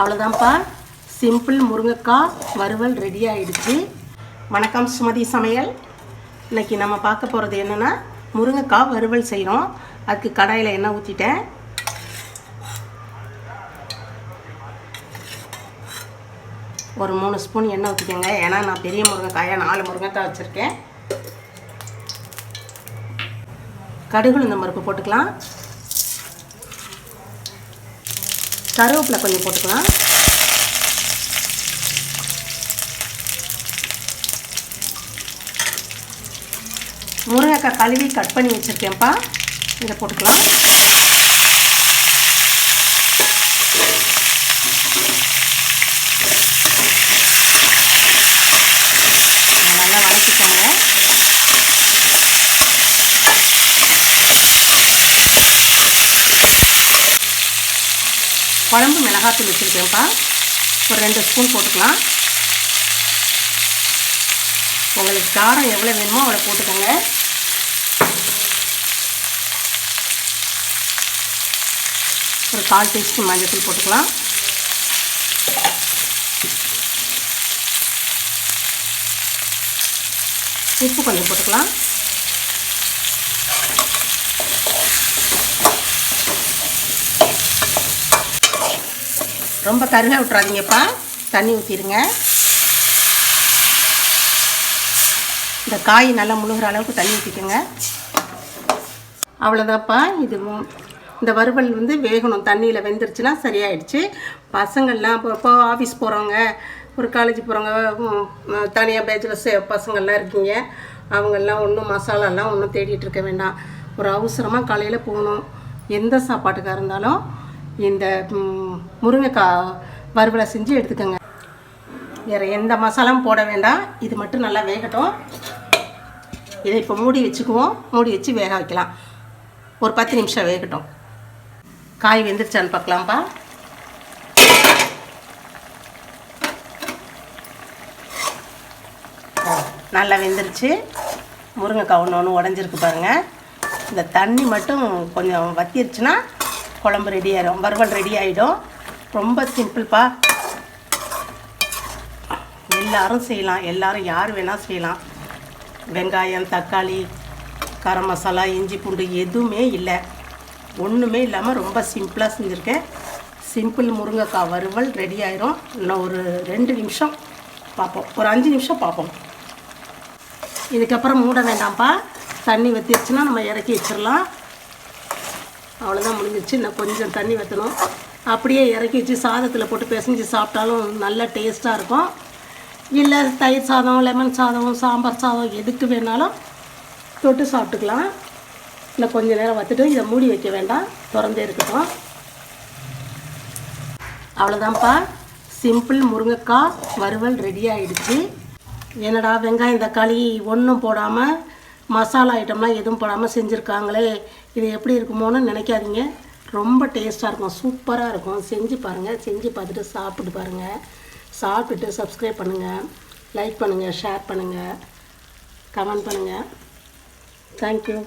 அவ்வளோதான்ப்பா simple முருங்கைக்காய் வறுவல் ready ஆகிடுச்சு வணக்கம் சுமதி சமையல். இன்னைக்கு நம்ம பார்க்க போகிறது என்னென்னா முருங்கைக்காய் வறுவல் செய்கிறோம் அதுக்கு கடாயில் எண்ணெய் ஊற்றிட்டேன் ஒரு மூணு ஸ்பூன் எண்ணெய் ஊற்றிக்கோங்க ஏன்னா நான் பெரிய முருங்கைக்காயாக நாலு முருங்கைக்காய் வச்சுருக்கேன். கடுகுளுந்த இந்த மருப்பு போட்டுக்கலாம். கருவேப்பிலை கொஞ்சம் போட்டுக்கலாம். முருங்கைக்காய் கழுவி கட் பண்ணி வச்சுருக்கேன்ப்பா. இதை போட்டுக்கலாம். நல்லா வதக்கிக்கோங்க. குழம்பு மிளகாத்தூள் வச்சுருக்கேன்ப்பா ஒரு ரெண்டு ஸ்பூன் போட்டுக்கலாம். உங்களுக்கு காரம் எவ்வளோ வேணுமோ அவ்வளோ போட்டுக்கோங்க. ஒரு கால் டீஸ்பூன் மஞ்சள் போட்டுக்கலாம். உப்பு கொஞ்சம் போட்டுக்கலாம். ரொம்ப கருக விட்றாதீங்கப்பா தண்ணி ஊற்றிடுங்க இந்த காய் நல்லா முழுகிற அளவுக்கு தண்ணி ஊற்றிக்கோங்க அவ்வளோதான்ப்பா இது இந்த வறுவல் வந்து வேகணும். தண்ணியில் வெந்துருச்சுன்னா சரியாயிடுச்சு. பசங்கள்லாம் இப்போ இப்போ ஆஃபீஸ் போகிறவங்க ஒரு காலேஜ் போகிறவங்க தனியாக பேச்சுலர்ஸ் பசங்கள்லாம் இருக்கீங்க. அவங்கெல்லாம் ஒன்றும் மசாலாலாம் ஒன்றும் தேடிட்டு இருக்க வேண்டாம். ஒரு அவசரமாக காலையில் போகணும். எந்த சாப்பாட்டுக்காக இருந்தாலும் இந்த முருங்கைக்காய் வறுவலை செஞ்சு எடுத்துக்கோங்க. வேறு எந்த மசாலாவும் போட வேண்டாம். இது மட்டும் நல்லா வேகட்டும். இதை இப்போ மூடி வச்சுக்குவோம். மூடி வச்சு வேக வைக்கலாம். ஒரு பத்து நிமிஷம் வேகட்டும். காய் வெந்துருச்சான்னு பார்க்கலாம்ப்பா நல்லா வெந்துருச்சு. முருங்கைக்காய் ஒன்று ஒன்று உடஞ்சிருக்கு பாருங்கள் இந்த தண்ணி மட்டும் கொஞ்சம் வத்திருச்சுன்னா குழம்பு ரெடி ஆயிடும் வறுவல் ரெடி ஆகிடும் ரொம்ப சிம்பிள்ப்பா எல்லாரும் செய்யலாம். எல்லாரும் யார் வேணால் செய்யலாம். வெங்காயம் தக்காளி கரம் மசாலா இஞ்சி பூண்டு எதுவுமே இல்லை. ஒன்றுமே இல்லாமல் ரொம்ப சிம்பிளாக செஞ்சுருக்கேன். சிம்பிள் முருங்கைக்காய் வறுவல் ரெடி ஆயிரும். இன்னும் ஒரு ரெண்டு நிமிஷம் பார்ப்போம். ஒரு அஞ்சு நிமிஷம் பார்ப்போம். இதுக்கப்புறம் மூட வேண்டாம்ப்பா. தண்ணி வத்திருச்சுன்னா நம்ம இறக்கி வச்சிடலாம் அவ்வளோதான் முடிஞ்சிச்சு இன்னும் கொஞ்சம் தண்ணி வற்றணும் அப்படியே இறக்கி வச்சு சாதத்தில் போட்டு பிசைஞ்சு சாப்பிட்டாலும் நல்லா டேஸ்ட்டாக இருக்கும். இல்லை தயிர் சாதம் லெமன் சாதம் சாம்பார் சாதம் எதுக்கு வேணாலும் தொட்டு சாப்பிட்டுக்கலாம். இல்லை கொஞ்சம் நேரம் வத்துட்டு இதை மூடி வைக்க வேண்டாம். திறந்தே இருக்கட்டும். அவ்வளோதான்ப்பா சிம்பிள் முருங்கைக்காய் வறுவல் ரெடி ஆகிடுச்சு என்னடா வெங்காயம் தக்காளி ஒன்றும் போடாமல் மசாலா ஐட்டம்லாம் எதுவும் போடாமல் செஞ்சுருக்காங்களே இது எப்படி இருக்குமோன்னு நினைக்காதீங்க. ரொம்ப டேஸ்ட்டாக இருக்கும் சூப்பராக இருக்கும். செஞ்சு பாருங்கள் செஞ்சு பார்த்துட்டு சாப்பிட்டு பாருங்கள் சாப்பிட்டுட்டு சப்ஸ்கிரைப் பண்ணுங்கள் லைக் பண்ணுங்கள் ஷேர் பண்ணுங்கள் கமெண்ட் பண்ணுங்கள் தேங்க்யூ